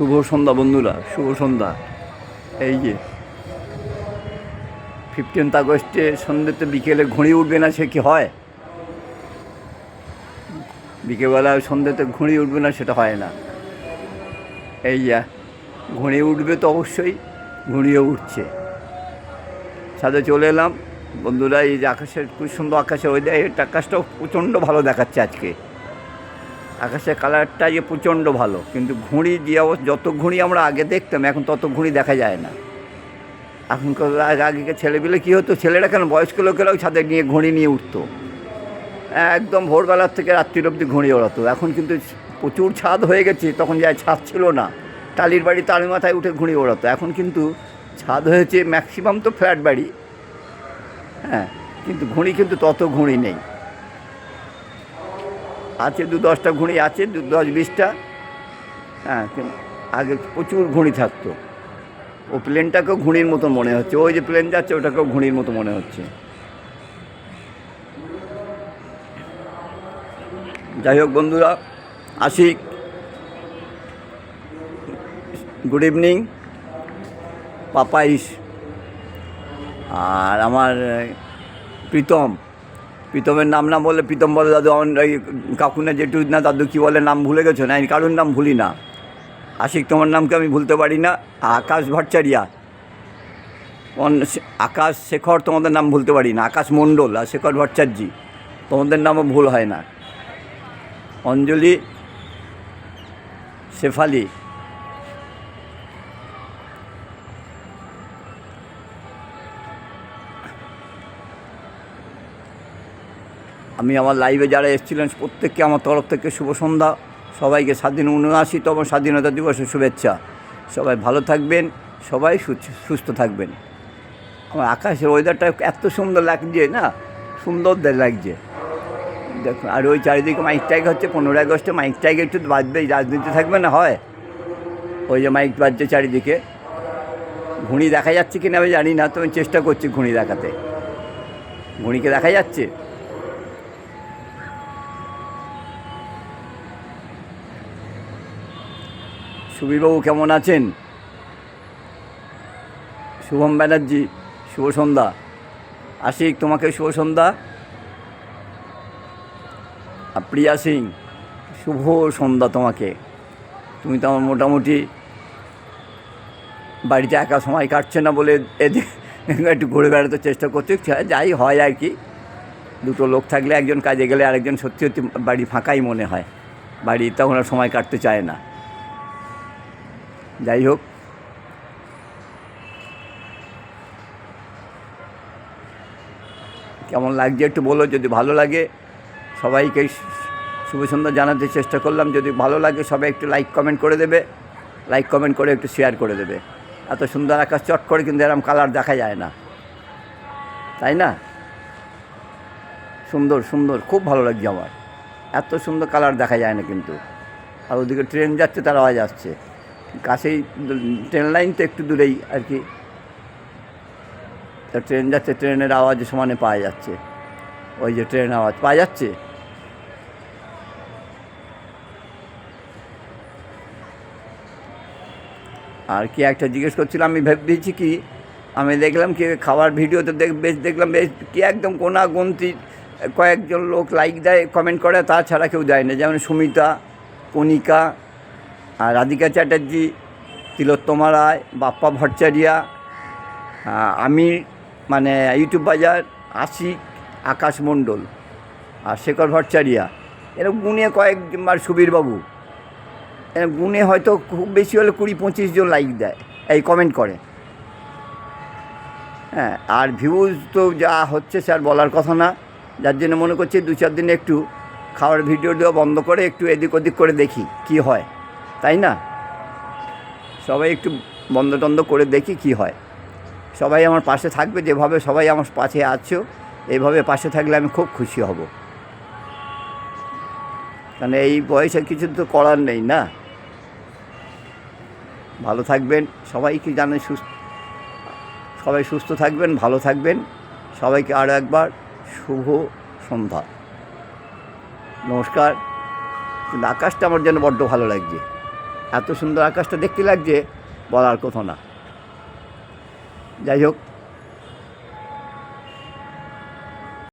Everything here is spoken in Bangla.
শুভ সন্ধ্যা, বন্ধুরা, শুভ সন্ধ্যা। এই যে ফিফটিন্থ আগস্টে সন্ধ্যেতে বিকেলে ঘুড়ি উঠবে না সে কি হয়? বিকেলবেলা সন্ধ্যেতে ঘুড়ি উঠবে না সেটা হয় না। এই যা, ঘুড়ি উঠবে তো অবশ্যই, ঘুড়িও উঠছে। সাথে চলে এলাম। বন্ধুরা, এই যে আকাশের, খুব সুন্দর আকাশে ওই আকাশটাও প্রচণ্ড ভালো দেখাচ্ছে আজকে। আকাশের কালারটা যে প্রচণ্ড ভালো, কিন্তু ঘুড়ি যে অবস্থা যত ঘুড়ি আমরা আগে দেখতাম, এখন তত ঘুড়ি দেখা যায় না। এখনকার আগে, আগেকার ছেলেপিলে কী হতো? ছেলেরা কেন বয়স্ক লোকেরাও ছাদে নিয়ে ঘুড়ি নিয়ে উঠতো? একদম ভোরবেলার থেকে রাত্রির অবধি ঘুড়ি ওড়াতো। এখন কিন্তু প্রচুর ছাদ হয়ে গেছে, তখন যায় ছাদ ছিল না। টালির বাড়ি তার মাথায় উঠে ঘুড়ি ওড়াতো। এখন কিন্তু ছাদ হয়েছে ম্যাক্সিমাম তো ফ্ল্যাট বাড়ি। হ্যাঁ কিন্তু ঘুড়ি কিন্তু তত ঘুড়ি নেই। আছে দু দশটা ঘুড়ি আছে, দু দশ বিশটা। হ্যাঁ আগে প্রচুর ঘুড়ি থাকতো। ও প্লেনটাকেও ঘুড়ির মতো মনে হচ্ছে। ওই যে প্লেন যাচ্ছে, ওটাকেও ঘুড়ির মতো মনে হচ্ছে। যাই হোক বন্ধুরা, আসি। গুড ইভিনিং পাপাইস আর আমার প্রীতম। প্রীতমের নাম না বলে প্রীতম বলে, দাদু, আমার এই কাকু না জেঠু না, দাদু কী বলে, নাম ভুলে গেছো না? কারোর নাম ভুলি না। আশিক, তোমার নামকে আমি ভুলতে পারি না। আকাশ ভট্টারিয়া অন- আকাশ শেখর, তোমাদের নাম ভুলতে পারি না। আকাশ মণ্ডল আর শেখর ভট্টাচার্যি তোমাদের নামও ভুল হয় না। অঞ্জলি শেফালি। আমি আমার লাইভে যারা এসেছিলেন, প্রত্যেককে আমার তরফ থেকে শুভ সন্ধ্যা। সবাইকে স্বাধীন উনআশিতম স্বাধীনতা দিবসের শুভেচ্ছা। সবাই ভালো থাকবেন, সবাই সুস্থ থাকবেন। আমার আকাশের ওয়েদারটা এত সুন্দর লাগছে না? সুন্দর লাগছে। দেখুন, আর ওই চারিদিকে মাইক টাইক হচ্ছে, পনেরোই আগস্টে মাইক টাইক একটু বাজবে রাজনীতি থাকবে না হয়? ওই যে মাইক বাজছে চারিদিকে। ঘুড়ি দেখা যাচ্ছে কিনা আমি জানি না তো আমি চেষ্টা করছি ঘুড়ি দেখাতে। ঘুড়িকে দেখা যাচ্ছে? সুবীরবাবু কেমন আছেন? শুভম ব্যানার্জি, শুভ সন্ধ্যা। আশিক, তোমাকে শুভ সন্ধ্যা। প্রিয়া সিং, শুভ সন্ধ্যা তোমাকে। তুমি তো আমার মোটামুটি বাড়িতে একা সময় কাটছে না বলে এদিক একটু ঘুরে বেড়াতে চেষ্টা করছি। যাই হয় আর কি। দুটো লোক থাকলে একজন কাজে গেলে আরেকজন সত্যি সত্যি বাড়ি ফাঁকাই মনে হয়। বাড়ি তখন আর সময় কাটতে চায় না। যাই হোক। কেমন লাগছে একটু বলো, যদি ভালো লাগে সবাইকে শুভ সন্ধ্যা জানাতে চেষ্টা করলাম। যদি ভালো লাগে সবাই একটু লাইক, কমেন্ট করে দেবে। লাইক, কমেন্ট করে একটু শেয়ার করে দেবে। এত সুন্দর আকাশ, চট করে কিন্তু এরকম কালার দেখা যায় না। তাই না? সুন্দর সুন্দর, খুব ভালো লাগছে আমার। এত সুন্দর কালার দেখা যায় না কিন্তু। আর ওদিকে ট্রেন যাচ্ছে, তার আওয়াজ আসছে। কাছেই, ট্রেন লাইন তো একটু দূরেই আর কি। তা ট্রেন যাচ্ছে, ট্রেনের আওয়াজ সমানে পাওয়া যাচ্ছে। ওই যে ট্রেন আওয়াজ, পাওয়া যাচ্ছে? আর কি একটা জিজ্ঞেস করছিলাম আমি ভেবেছি কি, আমি দেখলাম কি খাবার ভিডিওতে দেখ বেশ দেখলাম, বেশ কি একদম কোনা গন্তি কয়েকজন লোক লাইক দেয় কমেন্ট করে, তাছাড়া কেউ দেয় না। যেমন সুমিতা, কণিকা আর রাধিকা চ্যাটার্জি, তিলোত্তমা রায়, বাপ্পা ভট্টাচারিয়া আমি মানে ইউটিউব বাজার, আশিক, আকাশ মণ্ডল, আর শেখর ভট্টাচারিয়া। এরকম গুনে কয়েকবার সুবীরবাবু। এরকম গুনে হয়তো খুব বেশি হলে কুড়ি পঁচিশ জন লাইক দেয়, এই কমেন্ট করে। হ্যাঁ আর ভিউজ তো যা হচ্ছে স্যার বলার কথা না। যার জন্য মনে করছি দু চার দিন একটু খাওয়ার ভিডিও দেওয়া বন্ধ করে একটু এদিক ওদিক করে দেখি কি হয়। তাই না? সবাই একটু বন্ধ টন্ধ করে দেখি কি হয়। সবাই আমার পাশে থাকবে, যেভাবে সবাই আমার পাশে আছো, এইভাবে পাশে থাকলে আমি খুব খুশি হব। কারণ এই বয়সে কিছু তো করার নেই না? ভালো থাকবেন সবাইকে জানে সুস্থ, সবাই সুস্থ থাকবেন, ভালো থাকবেন। সবাইকে আরও একবার শুভ সন্ধ্যা। নমস্কার। কিন্তু আকাশটা আমার যেন বড্ড ভালো লাগছে। এত সুন্দর আকাশটা দেখতে লাগছে বলার কথা না। যাই হোক